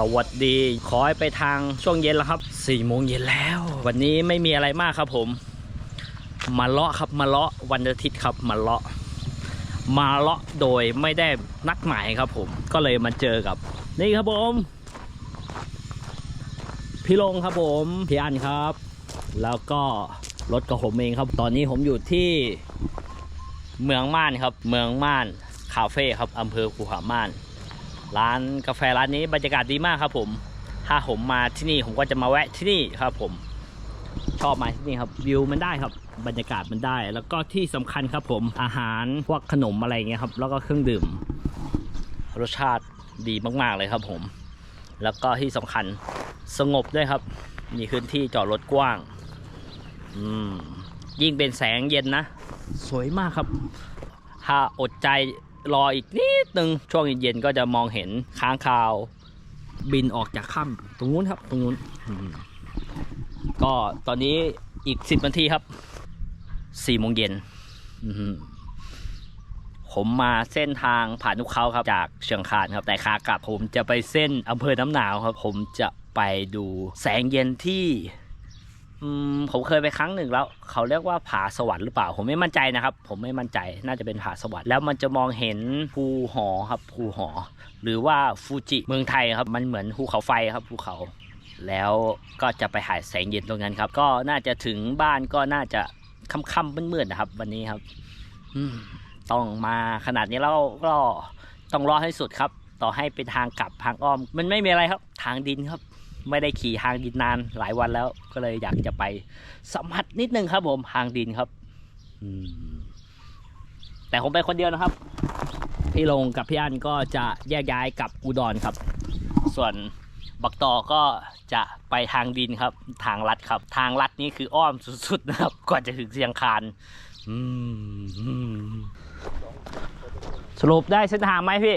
สวัสดี ขอให้ไปทางช่วงเย็นแล้วครับ4ี่โมงเย็นแล้ว วันนี้ไม่มีอะไรมากครับผม มาเลาะครับมาเลาะวันอาทิตย์ครับมาเลาะ มาเลาะโดยไม่ได้นัดหมายครับผม ก็เลยมาเจอกับ นี่ครับผม พี่ลงครับผมพี่อันครับ แล้วก็รถกับผมเองครับ ตอนนี้ผมอยู่ที่เมืองม่านครับ เมืองม่านคาเฟ่ครับอำเภอภูผาม่าน ร้านกาแฟร้านนี้บรรยากาศดีมากครับผม ถ้าผมมาที่นี่ผมก็จะมาแวะที่นี่ครับผม ชอบมาที่นี่ครับวิวมันได้ครับ บรรยากาศมันได้ แล้วก็ที่สำคัญครับผมอาหารพวกขนมอะไรเงี้ยครับ แล้วก็เครื่องดื่ม รสชาติดีมาก ๆเลยครับผม แล้วก็ที่สำคัญสงบด้วยครับ มีพื้นที่จอดรถกว้าง อืมยิ่งเป็นแสงเย็นนะ สวยมากครับ ถ้าอดใจ รออีกนิดนึงช่วงเย็นๆก็จะมองเห็นค้างคาว บินออกจากถ้ำตรงนู้นครับ ตรงนู้นอืมก็ตอนนี้อีกสิบนาทีครับสี่โมงเย็นอือหือผมมาเส้นทางผ่านนุกเขาครับ จากเชียงคานครับ แต่ขากลับผมจะไปเส้นอำเภอน้ำหนาวครับ ผมจะไปดูแสงเย็นที่อืม ผมเคยไปครั้งหนึ่งแล้ว เขาเรียกว่าผาสวรรค์หรือเปล่า ผมไม่มั่นใจนะครับ ผมไม่มั่นใจน่าจะเป็นผาสวรรค์แล้วมันจะมองเห็นภูหอครับภูหอ หรือว่าฟูจิเมืองไทยครับมันเหมือนภูเขาไฟครับภูเขา แล้วก็จะไปหายแสงเย็นตรงนั้นครับ ก็น่าจะถึงบ้านก็น่าจะค่ำๆมืดๆนะครับ วันนี้ครับต้องมาขนาดนี้แล้วก็ต้องรอให้สุดครับ ต่อให้เป็นทางกลับทางอ้อม มันไม่มีอะไรครับ ทางดินครับ ไม่ได้ขี่ทางดินนานหลายวันแล้วก็เลยอยากจะไปสัมผัสนิดนึงครับผมทางดินครับอืมแต่ผมไปคนเดียวนะครับ พี่ลงกับพี่อันก็จะแยกย้ายกลับอุดรครับ ส่วนบักต่อก็จะไปทางดินครับ ทางลัดครับ ทางลัดนี้คืออ้อมสุดๆนะครับก่อนจะถึงเชียงคานอืมอืมสรุปได้เส้นทางไหมพี่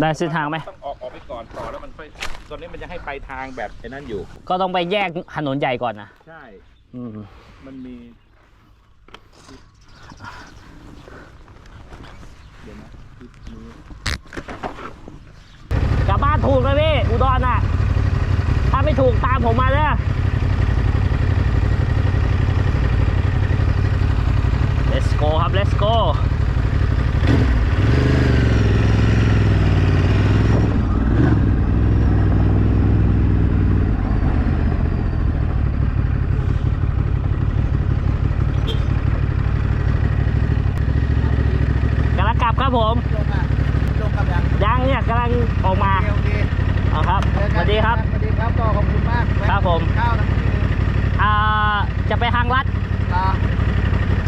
ได้เส้นทางไหมต้องออกออกไปก่อนต่อแล้วมันค่อยตอนนี้มันยังให้ไปทางแบบไอ้นั่นอยู่ ก็ต้องไปแยกถนนใหญ่ก่อนนะใช่ อืมมันมี เดี๋ยวนะคลิปนี้กลับบ้านถูกเลยพี่อุดรน่ะ ถ้าไม่ถูกตามผมมาเด้อ let's go ครับ let's go กำลังกลับครับผม ลงอะลงกับยัง ยังเนี่ยกำลังออกมา โอเค เอาครับ เจอ ส กัน วัสดีครับ สวัสดีครับก็ขอบ คุณมากครับผมข้าวน้ำที่อ่าจะไปทางลัด ตา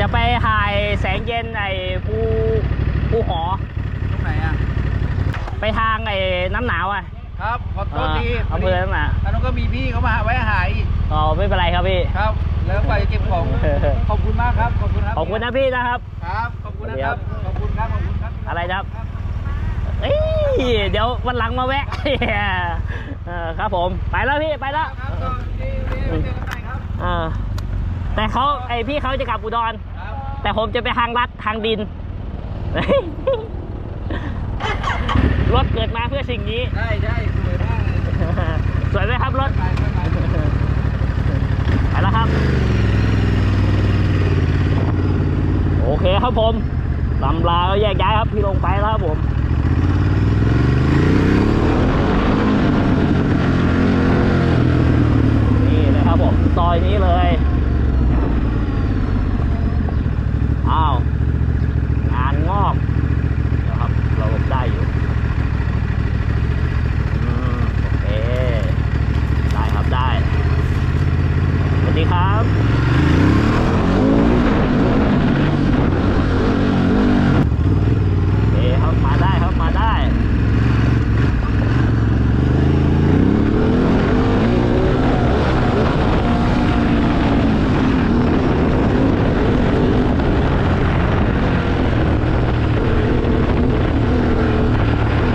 จะไปถ่ายแสงเย็นไอ้ภูภูหอ ตรงไหนอะ ไปทางไอ้น้ำหนาวอะครับขอโทษทีอำเภอน้ำหนาวแล้วก็มีพี่เขามาแวะหายอ๋อไม่เป็นไรครับพี่ ครับ แล้วไปเก็บของ ขอบคุณมากครับ ขอบคุณครับขอบคุณนะพี่นะครับ ครับ ขอบคุณนะครับ ขอบคุณครับ ขอบคุณครับ อะไรนะครับ เอ้ยเดี๋ยววันหลังมาแวะ เออครับผมไปแล้วพี่ไปแล้วครับก็ดีดีไว้เจอกันใหม่ครับเออแต่เขาไอพี่เขาจะกลับอุดร ครับ แต่ผมจะไปทางลัดทางดิน รถเกิดมาเพื่อสิ่งนี้ ได้ได้สวยมากเลยสวยไหมครับรถ ไปไปไปไปแล้วครับ โอเคครับผมลำลาก็แยกย้ายครับ พี่ลงไปแล้วครับผม นี่เลยครับผม ซอยนี้เลย อ้าว งานงอก เดี๋ยวครับ เราหลบได้อยู่ อืม โอเค ได้ครับได้ สวัสดีครับ โอเคครับ มาได้ครับ มาได้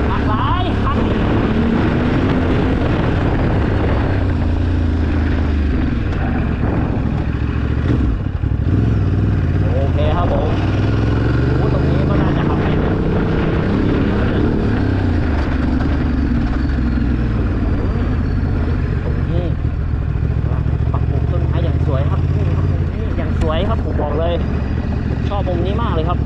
หลากหลายคัน โอเคครับผมโอ้ตรงนี้ก็น่าจะขับเป็นนะ ชอบมนี้มากเลยครับ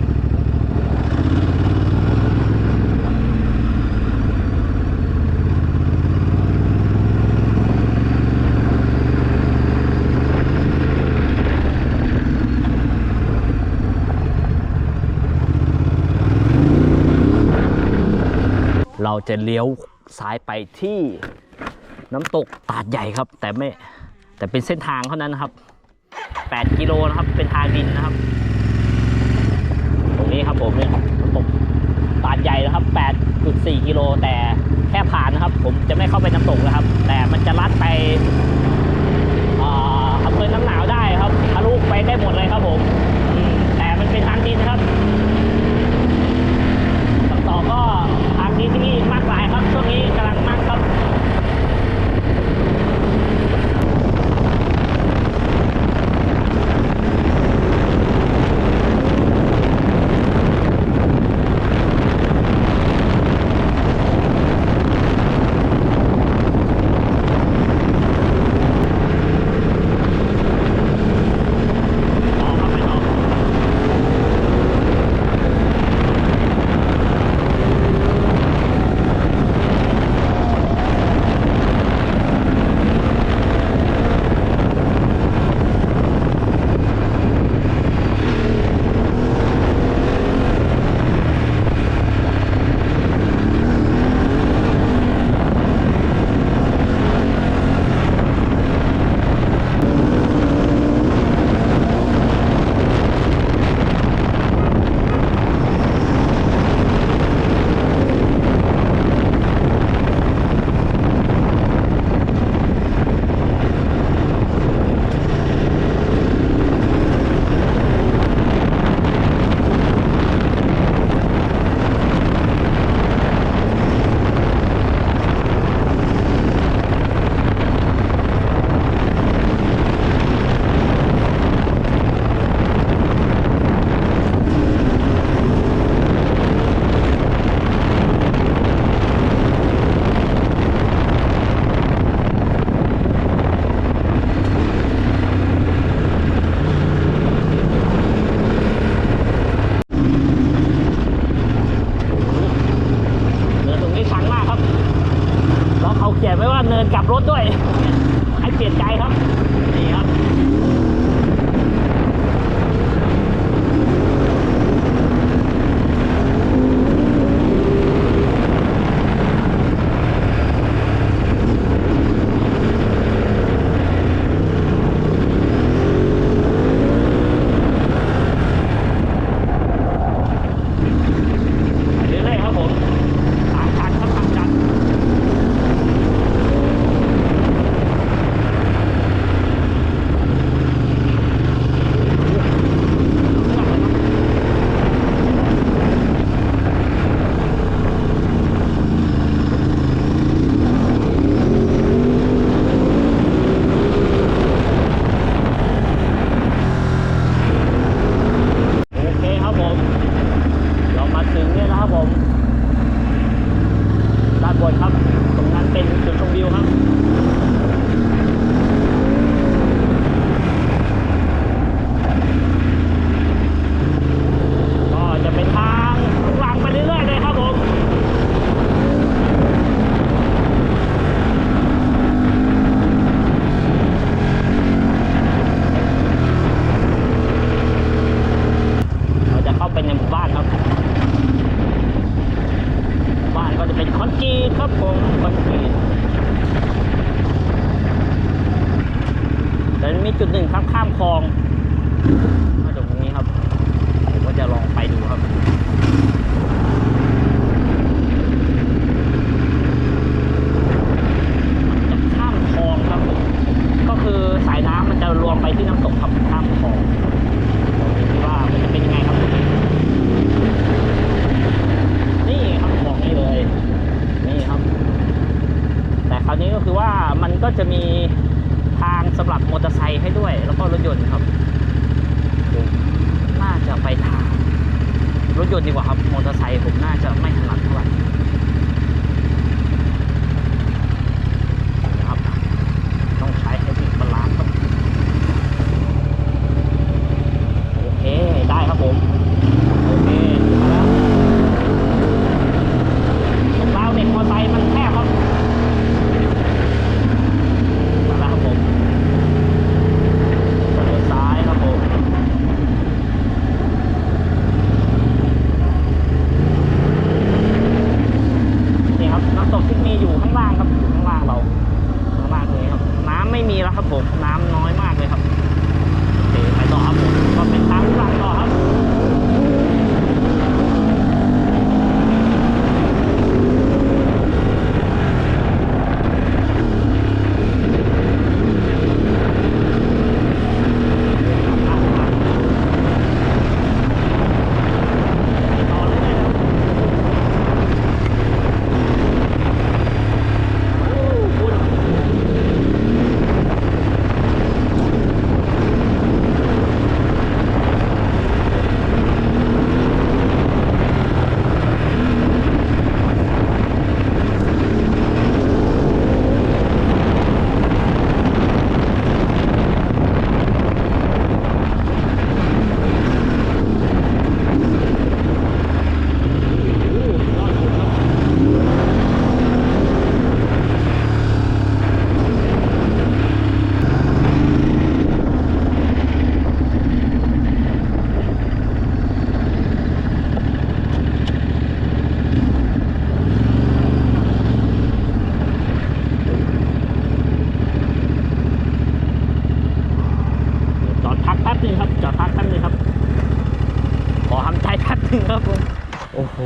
เราจะเลี้ยวซ้ายไปที่น้ำตกตาดใหญ่ครับ แต่ไม่แต่เป็นเส้นทางเท่านั้นนะครับ 8กิโลนะครับ เป็นทางดินนะครับ ตรงนี้ครับผมเนี่ยน้ำตกตาดใหญ่นะครับ 8.4 กิโล แต่แค่ผ่านนะครับ ผมจะไม่เข้าไปน้ำตกนะครับ แต่มันจะลัดไปอ่าอำเภอน้ำหนาวได้ครับทะลุไปได้หมดเลยครับผม แต่มันเป็นทางดินนะครับต่อก็ทางนี้ที่นี่มากหลายครับช่วงนี้กำลังมากครับ ครับผมคอนกรีตแต่มีจุดหนึ่งครับข้ามคลองมาจากตรงนี้ครับผมก็จะลองไปดูครับ มันจะข้ามคลองครับผมก็คือสายน้ำมันจะรวมไปที่น้ำตกครับข้ามคลองผมคิดว่ามันจะเป็นยังไงครับ นี่ครับบอกนี่เลย นี่ครับ แต่คราวนี้ก็คือว่ามันก็จะมีทางสำหรับมอเตอร์ไซค์ให้ด้วย แล้วก็รถ ยนต์ครับผมน่าจะไปทางรถยนต์ดีกว่าครับมอเตอร์ไซค์ผมน่าจะไม่ถนัด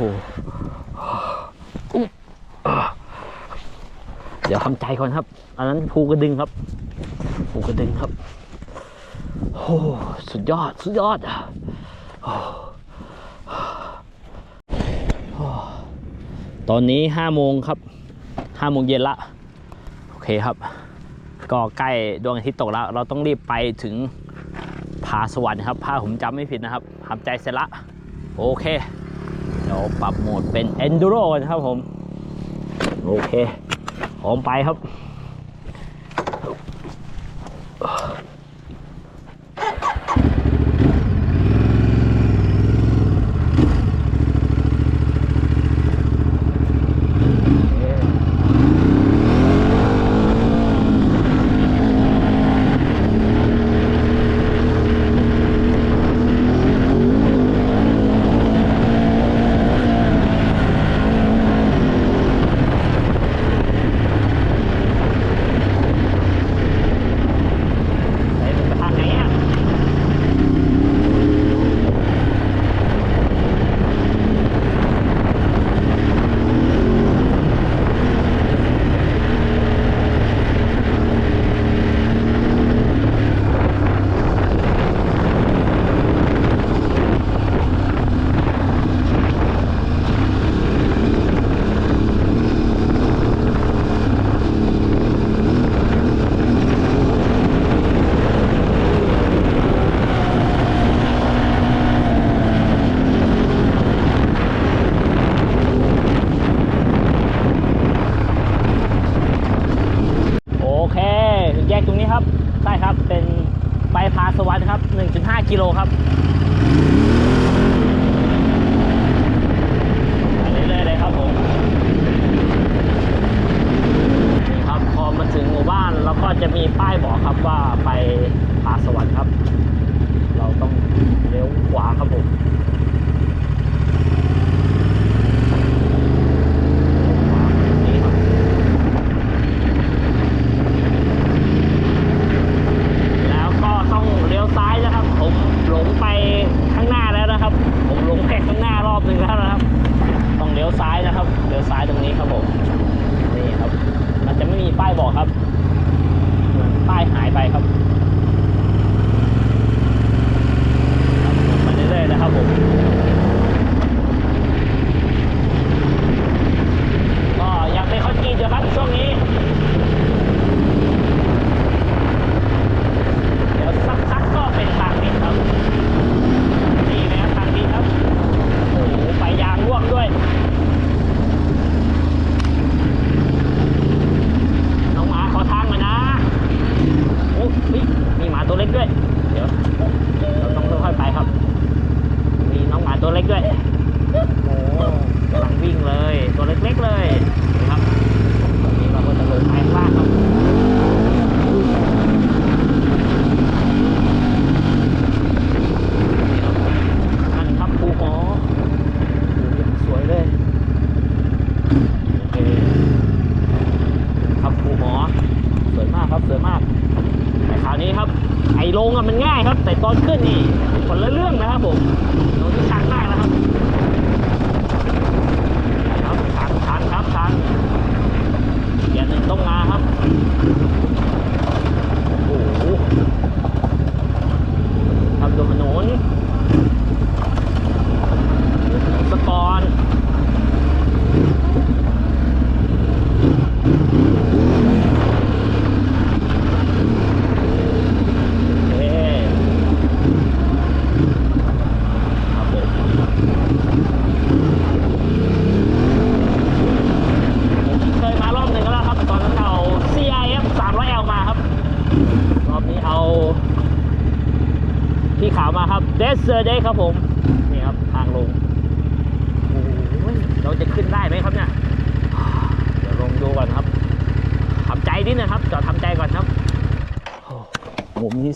หเดี๋ยวทำใจก่อนครับ อันนั้นภูกระดึงครับ ภูกระดึงครับโอ้สุดยอด สุดยอดตอนนี้ห้าโมงครับห้าโมงเย็นละ โอเคครับ ก็ใกล้ดวงอาทิตย์ตกแล้ว เราต้องรีบไปถึงผาสวรรค์ครับผาผมจำไม่ผิดนะครับทำใจเสร็จละ โอเค เราปรับโหมดเป็น Enduro นะครับผม โอเคผมไปครับ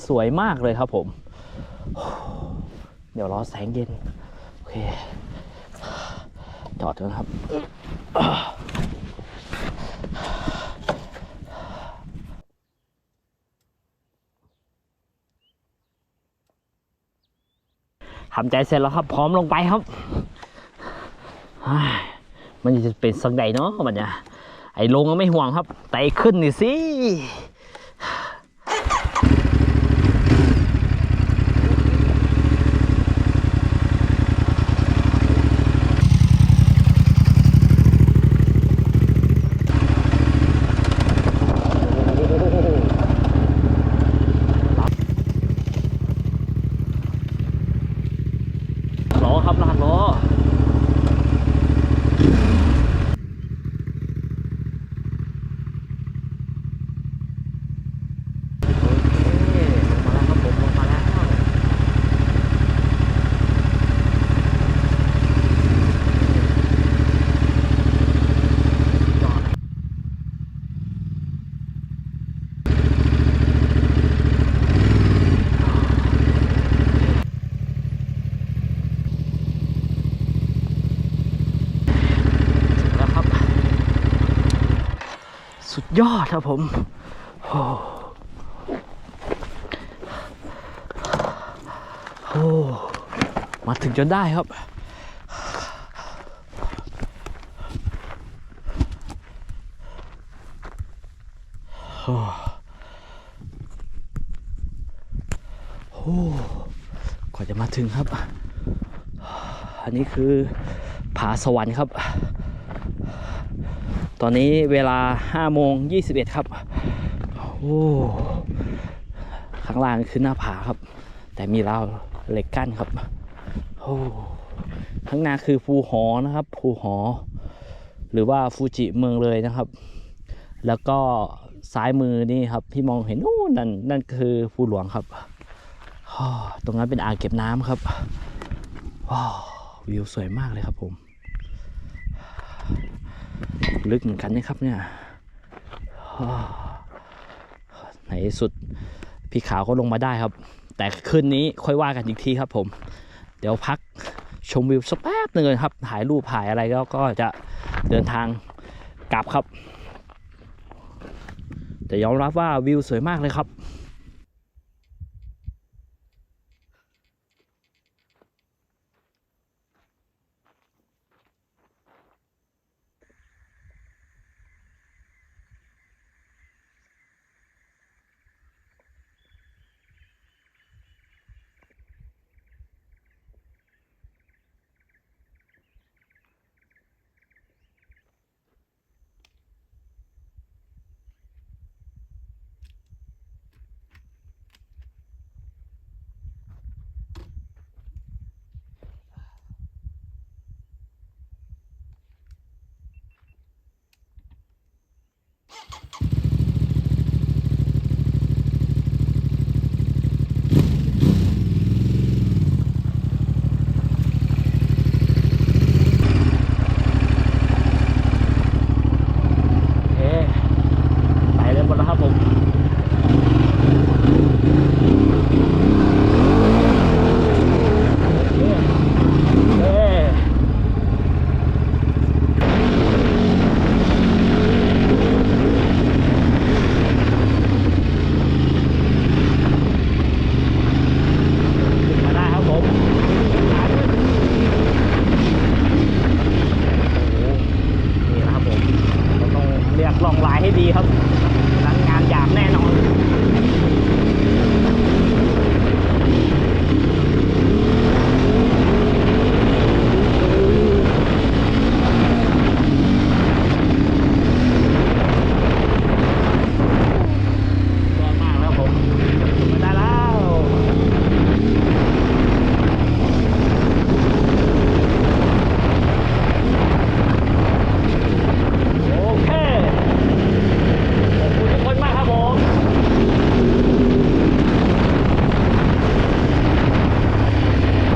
สวยมากเลยครับผม เดี๋ยวรอแสงเย็น โอเค จอดนะครับ ทำใจเสร็จแล้วครับ พร้อมลงไปครับ มันจะเป็นสักใดเนาะมันเนี่ยไอ้ลงก็ไม่ห่วงครับไต่ขึ้นนี่สิ ครับลากล้อเคลงมาแล้วครับผมลงมาแล้วยอดแล้วครับ สุดยอดครับผมโอ้โหมาถึงจนได้ครับ โอ้โหกว่าจะมาถึงครับ อันนี้คือผาสวรรค์ครับ ตอนนี้เวลา5โมง21 ครับ โอ้ข้างล่างคือหน้าผาครับ แต่มีราวเหล็กกั้นครับ โอ้ข้างหน้าคือภูหอนะครับ ภูหอ หรือว่าฟูจิเมืองเลยนะครับ แล้วก็ซ้ายมือนี่ครับที่มองเห็นนู่นนั่นนั่นคือภูหลวงครับ ตรงนั้นเป็นอ่างเก็บน้ำครับว้าววิวสวยมากเลยครับผม ลึกเหมือนกันนะครับเนี่ยในสุดพี่ขาวก็ลงมาได้ครับ แต่คืนนี้ค่อยว่ากันอีกทีครับผม เดี๋ยวพักชมวิวสักแป๊บหนึ่งครับถ่ายรูปถ่ายอะไรแล้วก็จะเดินทางกลับครับ แต่ยอมรับว่าวิวสวยมากเลยครับ ให้ดีครับ